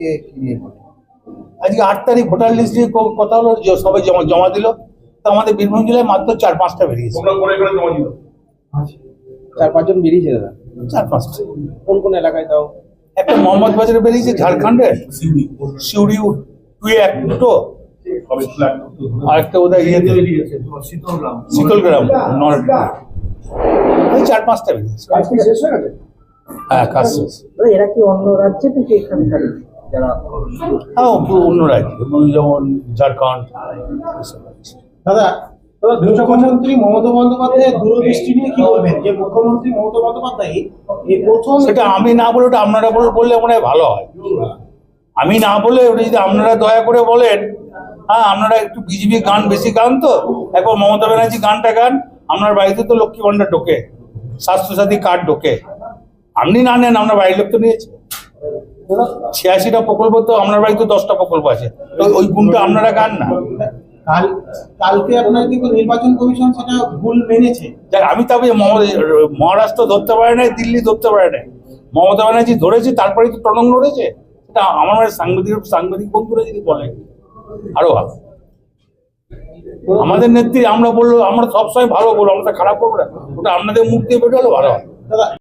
কে কি নিয়ে বলে? আজকে আট তারিখ ভোটার লিস্টে কথা হলো সবাই জমা জমা দিল। তো আমাদের বীরভূম জেলায় মাত্র চার পাঁচটা বেরিয়েছে। তোমরা করে করে চার পাঁচজন বেরিয়েছে দাদা। চার পাঁচটা। কোন কোন এলাকায় তাও? একটা মোহাম্মদ বাজারে বেরিয়েছে ঝাড়খণ্ডের সিউড়ি। টুয়ে এক দুটো। সবে ফ্ল্যাট আর একটা বোধহয় ইয়েতে শীতলগ্রাম। শীতলগ্রাম নর্থ এই চার পাঁচটা বেরিয়েছে। হয়ে কাজ শেষ। এরা কি অন্য রাজ্যে থেকে এখানকার? হ্যাঁ অন্য রাজ্য। যেমন ঝাড়খণ্ড দাদা দাদা মুখ্যমন্ত্রী মমতা বন্দ্যোপাধ্যায়ের দূরদৃষ্টি নিয়ে কি বলবেন? যে মুখ্যমন্ত্রী মমতা বন্দ্যোপাধ্যায় এই প্রথম সেটা আমি না বলে ওটা আপনারা বলে- বললে মনে হয় ভালো হয়। আমি না বলে ওটা যদি আপনারা দয়া করে বলেন হ্যাঁ আপনারা একটু বিজেপি গান বেশি গান তো একবার মমতা ব্যানার্জি গানটা গান আপনার বাড়িতে তো লক্ষ্মী ভান্ডার ঢোকে স্বাস্থ্যসাথী কার্ড ঢোকে। আপনি না নেন আপনার বাড়ির লোক তো নিয়েছে। ছিয়াশিটা প্রকল্প তো আপনার বাড়িতে দশটা প্রকল্প আছে। ওই- ওই গুণটা আপনারা গান না? কাল কালকে আপনার কিন্তু নির্বাচন কমিশন সেটা ভুল মেনেছে? আমি তবে মহারাষ্ট্র ধরতে পারে নাই দিল্লি ধরতে পারে নাই। মমতা ব্যানার্জি ধরেছে তারপরেই তো টনক লড়েছে? এটা আমার মনে সাংবাদিক সাংবাদিক বন্ধুরা যদি বলে। আরও ভালো। আমাদের নেত্রী আমরা বলল আমরা সবসময় ভালো বলব আমরা খারাপ করব না। ওটা আপনাদের মুখ দিয়ে বেরোলে ভালো হয়। দাদা